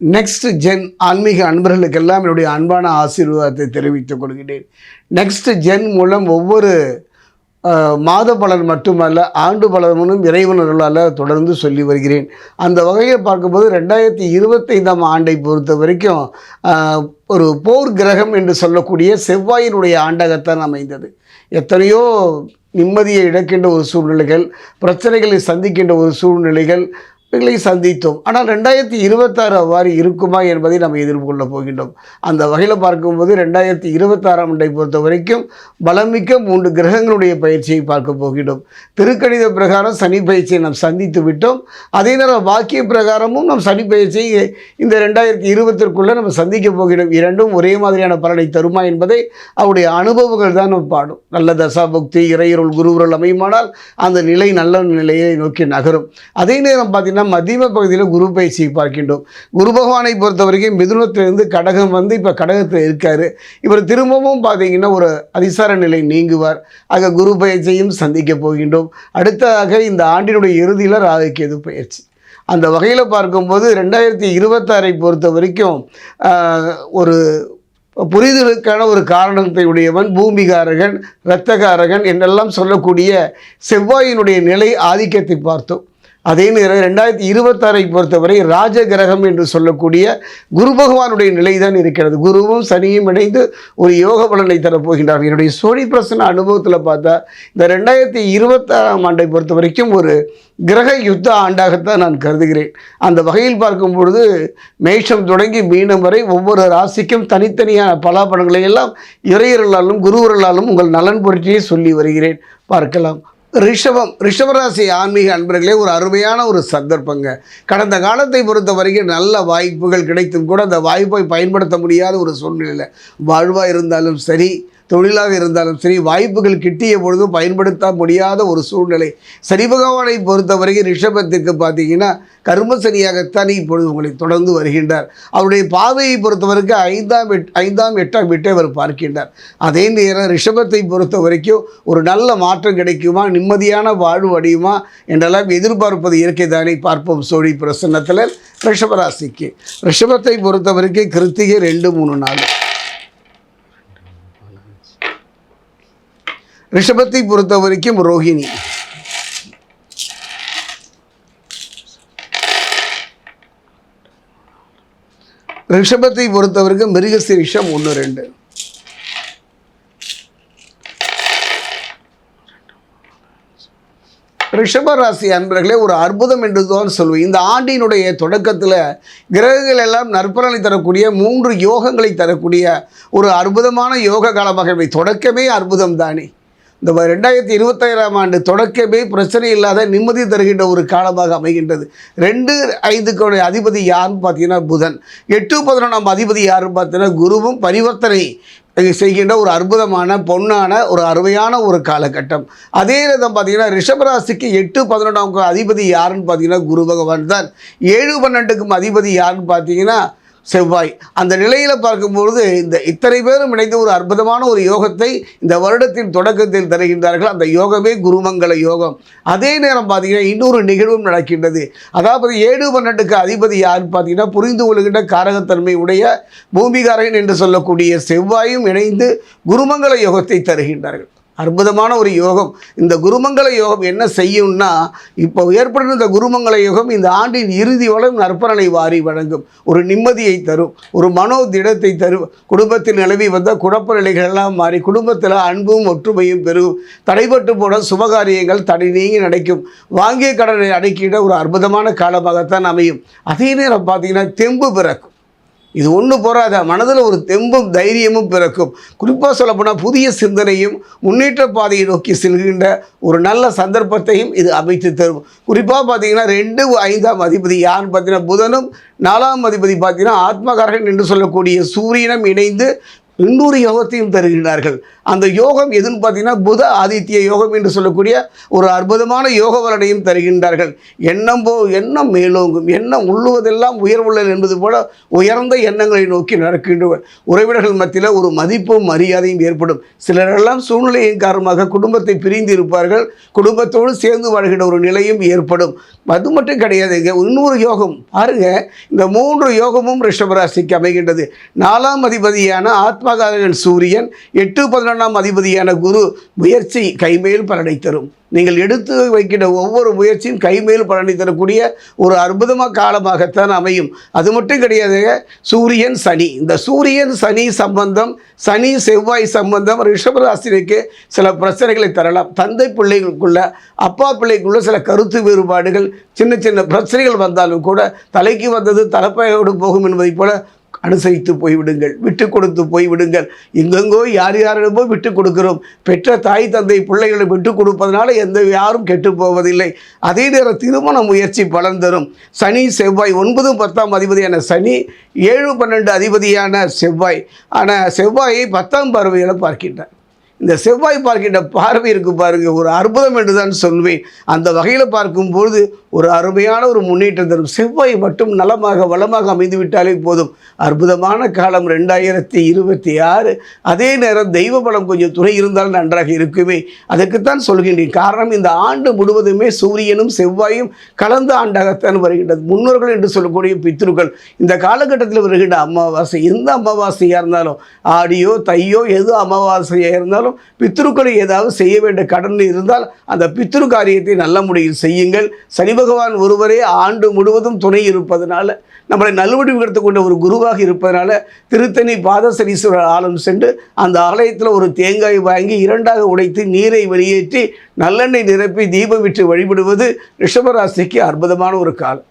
Next gen ஆன்மீக அன்பர்களுக்கெல்லாம் என்னுடைய அன்பான ஆசீர்வாதத்தை தெரிவித்துக் கொள்கிறேன். நெக்ஸ்ட் ஜென் மூலம் ஒவ்வொரு மாத பலன் மட்டுமல்ல ஆண்டு பலனும் இறைவனர்களால் தொடர்ந்து சொல்லி வருகிறேன். அந்த வகையில் பார்க்கும்போது ரெண்டாயிரத்தி இருபத்தைந்தாம் ஆண்டை பொறுத்த வரைக்கும் ஒரு போர் கிரகம் என்று சொல்லக்கூடிய செவ்வாயினுடைய ஆண்டகத்தான் அமைந்தது. எத்தனையோ நிம்மதியை இழக்கின்ற ஒரு சூழ்நிலைகள் பிரச்சனைகளை சந்திக்கின்ற ஒரு சூழ்நிலைகள் இவைகளை சந்தித்தோம். ஆனால் ரெண்டாயிரத்தி இருபத்தாறு அவ்வாறு இருக்குமா என்பதை நம்ம எதிர்கொள்ள போகின்றோம். அந்த வகையில் பார்க்கும்போது ரெண்டாயிரத்தி இருபத்தாறாம் ஆண்டை பொறுத்த வரைக்கும் பலமிக்க மூன்று கிரகங்களுடைய பயிற்சியை பார்க்க போகின்றோம். திருக்கணித பிரகாரம் சனி பயிற்சியை நாம் சந்தித்து விட்டோம். அதே நேரம் வாக்கிய பிரகாரமும் நாம் சனி பயிற்சியை இந்த ரெண்டாயிரத்தி இருபத்திற்குள்ளே நம்ம சந்திக்க போகிறோம் இரண்டும் ஒரே மாதிரியான பலனை தருமா என்பதை அவருடைய அனுபவங்கள் தான் நம்ம பாடும். நல்ல தசாபக்தி இறையருள் குருவுரல் அமையுமானால் அந்த நிலை நல்ல நிலையை நோக்கி நகரும். அதே நேரம் பார்த்தீங்கன்னா மத்தியம பகுதியில் குரு பயிற்சியை பார்க்கின்றோம். குரு பகவானை பொறுத்த வரைக்கும் மிதுனத்திலிருந்து கடகம் வந்து இப்போ கடகத்தில் இருக்கார். இவர் திரும்பவும் பார்த்தீங்கன்னா ஒரு அதிசார நிலை நீங்குவார். ஆக குரு பயிற்சியும் சந்திக்க போகின்றோம். அடுத்ததாக இந்த ஆண்டினுடைய இறுதியில் ராகுகேது பயிற்சி. அந்த வகையில் பார்க்கும்போது ரெண்டாயிரத்தி இருபத்தாறை பொறுத்த வரைக்கும் ஒரு புரிதலுக்கான ஒரு காரணத்தை உடையவன் பூமிகாரகன் இரத்தகாரகன் என்றெல்லாம் சொல்லக்கூடிய செவ்வாயினுடைய நிலை ஆதிக்கத்தை பார்த்தோம். அதே நேரம் ரெண்டாயிரத்தி இருபத்தாறை பொறுத்தவரை ராஜ கிரகம் என்று சொல்லக்கூடிய குரு பகவானுடைய நிலை தான் இருக்கிறது. குருவும் சனியும் இணைந்து ஒரு யோக பலனை தரப்போகின்றார். என்னுடைய சோழி பிரசன அனுபவத்தில் பார்த்தா இந்த ரெண்டாயிரத்தி இருபத்தாறாம் ஆண்டை பொறுத்த வரைக்கும் ஒரு கிரக யுத்த ஆண்டாகத்தான் நான் கருதுகிறேன். அந்த வகையில் பார்க்கும் பொழுது மேஷம் தொடங்கி மீனம் வரை ஒவ்வொரு ராசிக்கும் தனித்தனியான பலாபலங்களை எல்லாம் இறையர்களாலும் குருவர்களாலும் உங்கள் நலன் பொருட்சியை சொல்லி வருகிறேன். பார்க்கலாம். ரிஷபம் ரிஷபராசி ஆன்மீக அன்பர்களே ஒரு அருமையான ஒரு சந்தர்ப்பங்க. கடந்த காலத்தை பொறுத்த வரைக்கும் நல்ல வாய்ப்புகள் கிடைத்தும் கூட அந்த வாய்ப்பை பயன்படுத்த முடியாத ஒரு சூழ்நிலையில் வாழ்வாக இருந்தாலும் சரி தொழிலாக இருந்தாலும் சரி வாய்ப்புகள் கிட்டிய பொழுதும் பயன்படுத்த முடியாத ஒரு சூழ்நிலை. சனி பகவானை பொறுத்த வரைக்கும் ரிஷபத்துக்கு பார்த்தீங்கன்னா கர்ம சனியாகத்தான் இப்பொழுது உங்களை தொடர்ந்து வருகின்றார். அவருடைய பாதையை பொறுத்தவரைக்கும் ஐந்தாம் எட் ஐந்தாம் எட்டாம் எட்டை அவர் பார்க்கின்றார். அதே நேரம் ரிஷபத்தை பொறுத்த வரைக்கும் ஒரு நல்ல மாற்றம் கிடைக்குமா நிம்மதியான வாழ்வு அடையுமா என்றெல்லாம் எதிர்பார்ப்பது இயற்கை தானே பார்ப்போம். சோழி பிரசன்னத்தில் ரிஷபராசிக்கு. ரிஷபத்தை பொறுத்த வரைக்கும் கிருத்திகை ரெண்டு மூணு நாள் ரிஷபத்தை பொறுத்த வரைக்கும் ரோஹிணி. ரிஷபத்தை பொறுத்தவரைக்கும் மிருகசிரிஷம் ஒன்று ரெண்டு. ரிஷப ராசி அன்பர்களே ஒரு அற்புதம் என்று தான் சொல்லுவேன் இந்த ஆண்டினுடைய தொடக்கத்தில் கிரகங்கள் எல்லாம் நற்பலனை தரக்கூடிய மூன்று யோகங்களை தரக்கூடிய ஒரு அற்புதமான யோக காலமாக தொடக்கமே அற்புதம் தானே. இந்த ரெண்டாயிரத்தி இருபத்தாயிரம் ஆண்டு தொடக்கமே பிரச்சனை இல்லாத நிம்மதி தருகின்ற ஒரு காலமாக அமைகின்றது. ரெண்டு ஐந்துக்குடைய அதிபதி யாருன்னு பார்த்தீங்கன்னா புதன். எட்டு பதினொன்றாம் அதிபதி யாருன்னு பார்த்தீங்கன்னா குருவும் பரிவர்த்தனை செய்கின்ற ஒரு அற்புதமான பொன்னான ஒரு அருமையான ஒரு காலகட்டம். அதே நேரம் பார்த்தீங்கன்னா ரிஷபராசிக்கு எட்டு பதினொன்றாம் அதிபதி யாருன்னு பார்த்தீங்கன்னா குரு பகவான் தான். ஏழு பன்னெண்டுக்கும் அதிபதி யாருன்னு பார்த்தீங்கன்னா செவ்வாய். அந்த நிலையில் பார்க்கும்பொழுது இந்த இத்தனை பேரும் இணைந்த ஒரு அற்புதமான ஒரு யோகத்தை இந்த வருடத்தின் தொடக்கத்தில் தருகின்றார்கள். அந்த யோகமே குருமங்கல யோகம். அதே நேரம் பார்த்தீங்கன்னா இன்னொரு நிகழ்வும் நடக்கின்றது. அதாவது ஏழு பன்னெண்டுக்கு அதிபதி யாருன்னு பார்த்தீங்கன்னா புரிந்து கொள்கின்ற காரகத்தன்மை உடைய பூமிகாரகன் என்று சொல்லக்கூடிய செவ்வாயும் இணைந்து குருமங்கல யோகத்தை தருகின்றார்கள். அற்புதமான ஒரு யோகம். இந்த குருமங்கள யோகம் என்ன செய்யும்னா இப்போ ஏற்படும் இந்த குருமங்கல யோகம் இந்த ஆண்டின் இறுதி வளம் நற்பலனை வாரி வழங்கும். ஒரு நிம்மதியை தரும் ஒரு மனோ திடத்தை தரும். குடும்பத்தில் நிலவி வந்த குழப்ப நிலைகள் எல்லாம் மாறி குடும்பத்தில் அன்பும் ஒற்றுமையும் பெறும் தடைபட்டு போன சுபகாரியங்கள் தடை நீங்கி நடக்கும். வாங்கிய கடனை அடக்கிட ஒரு அற்புதமான காலமாகத்தான் அமையும். அதே நேரம் பார்த்தீங்கன்னா தெம்பு பிறக்கும். இது ஒன்று போராத மனதில் ஒரு தெம்பும் தைரியமும் பிறக்கும். குறிப்பாக சொல்லப்போனால் புதிய சிந்தனையும் முன்னேற்ற பாதையை நோக்கி செல்கின்ற ஒரு நல்ல சந்தர்ப்பத்தையும் இது அமைத்து தரும். குறிப்பாக பார்த்தீங்கன்னா ரெண்டு ஐந்தாம் அதிபதி யாருன்னு பார்த்தீங்கன்னா புதனும் நாலாம் அதிபதி பார்த்தீங்கன்னா ஆத்மகாரகன் என்று சொல்லக்கூடிய சூரியனும் இணைந்து இன்னொரு யோகத்தையும் தருகின்றார்கள். அந்த யோகம் எதுன்னு பார்த்தீங்கன்னா புத ஆதித்ய யோகம் என்று சொல்லக்கூடிய ஒரு அற்புதமான யோக பலனையும் தருகின்றார்கள். எண்ணம் போ எண்ணம் மேலோங்கும். எண்ணம் உள்ளுவதெல்லாம் உயர்வுள்ளது என்பது போல உயர்ந்த எண்ணங்களை நோக்கி நடக்கின்றவர் உறவினர்கள் மத்தியில் ஒரு மதிப்பும் மரியாதையும் ஏற்படும். சிலரெல்லாம் சூழ்நிலையின் காரணமாக குடும்பத்தை பிரிந்து இருப்பார்கள். குடும்பத்தோடு சேர்ந்து வாழ்கின்ற ஒரு நிலையும் ஏற்படும். அது மட்டும் கிடையாதுங்க இன்னொரு யோகம். பாருங்க. இந்த மூன்று யோகமும் ரிஷபராசிக்கு அமைகின்றது. நாலாம் அதிபதியான ஆத்மகாரகன் சூரியன் எட்டு பதினொன்றாம் அதிபதியான குரு முயற்சி கைமேல் பலனை தரும். நீங்கள் எடுத்து வைக்கிற ஒவ்வொரு முயற்சியும் கைமேல் பலனை தரக்கூடிய ஒரு அற்புதமாக காலமாகத்தான் அமையும். அது மட்டும் கிடையாது சூரியன் சனி. இந்த சூரியன் சனி சம்பந்தம் சனி செவ்வாய் சம்பந்தம் ரிஷபராசினிக்கு சில பிரச்சனைகளை தரலாம். தந்தை பிள்ளைகளுக்குள்ள அப்பா பிள்ளைக்குள்ள சில கருத்து வேறுபாடுகள் சின்ன சின்ன பிரச்சனைகள் வந்தாலும் கூட தலைக்கு வந்தது தலைப்பையோடு போகும் என்பதைப் போல அனுசரித்து போய்விடுங்கள் விட்டு கொடுத்து போய்விடுங்கள். எங்கெங்கோ யார் யாரிடமோ விட்டு கொடுக்கிறோம். பெற்ற தாய் தந்தை பிள்ளைகளை விட்டு கொடுப்பதனால எந்த யாரும் கெட்டு போவதில்லை. அதே நேரம் திருமண முயற்சி பலன் தரும். சனி செவ்வாய் ஒன்பது பத்தாம் அதிபதியான சனி ஏழு பன்னெண்டு அதிபதியான செவ்வாய். ஆனால் செவ்வாயை பத்தாம் பார்வையில் பார்க்கின்றார். இந்த செவ்வாய் பார்க்கின்ற பார்வை இருக்கு பாருங்க ஒரு அற்புதம் என்று தான் சொல்வேன். அந்த வகையில் பார்க்கும்போது ஒரு அருமையான ஒரு முன்னேற்றம் தரும். செவ்வாய் மட்டும் நலமாக வளமாக அமைந்துவிட்டாலே போதும். அற்புதமான காலம் ரெண்டாயிரத்தி இருபத்தி ஆறு. அதே நேரம் தெய்வ பலம் கொஞ்சம் துணை இருந்தால் நன்றாக இருக்குமே. அதுக்குத்தான் சொல்கின்றேன். காரணம் இந்த ஆண்டு முழுவதுமே சூரியனும் செவ்வாயும் கலந்த ஆண்டாகத்தான் வருகின்றது. முன்னோர்கள் என்று சொல்லக்கூடிய பித்ருக்கள். இந்த காலகட்டத்தில் வருகின்ற அமாவாசை எந்த அமாவாசையாக இருந்தாலும் ஆடியோ தையோ எது அமாவாசையாக இருந்தாலும் பித்ருக்களை ஏதாவது செய்ய வேண்டிய கடன் இருந்தால் அந்த பித்ரு காரியத்தை நல்ல முறையில் செய்யுங்கள். சனி பகவான் ஒருவரே ஆண்டு முழுவதும் துணை இருப்பதனால நம்மளை நல்வடிவு கொண்ட ஒரு குருவாக இருப்பதனால திருத்தணி பாதசனீஸ்வரர் ஆலயம் சென்று அந்த ஆலயத்தில் ஒரு தேங்காய் வாங்கி இரண்டாக உடைத்து நீரை வெளியேற்றி நல்லெண்ணெய் நிரப்பி தீபம் விட்டு வழிபடுவது ரிஷபராசிக்கு அற்புதமான ஒரு காலம்.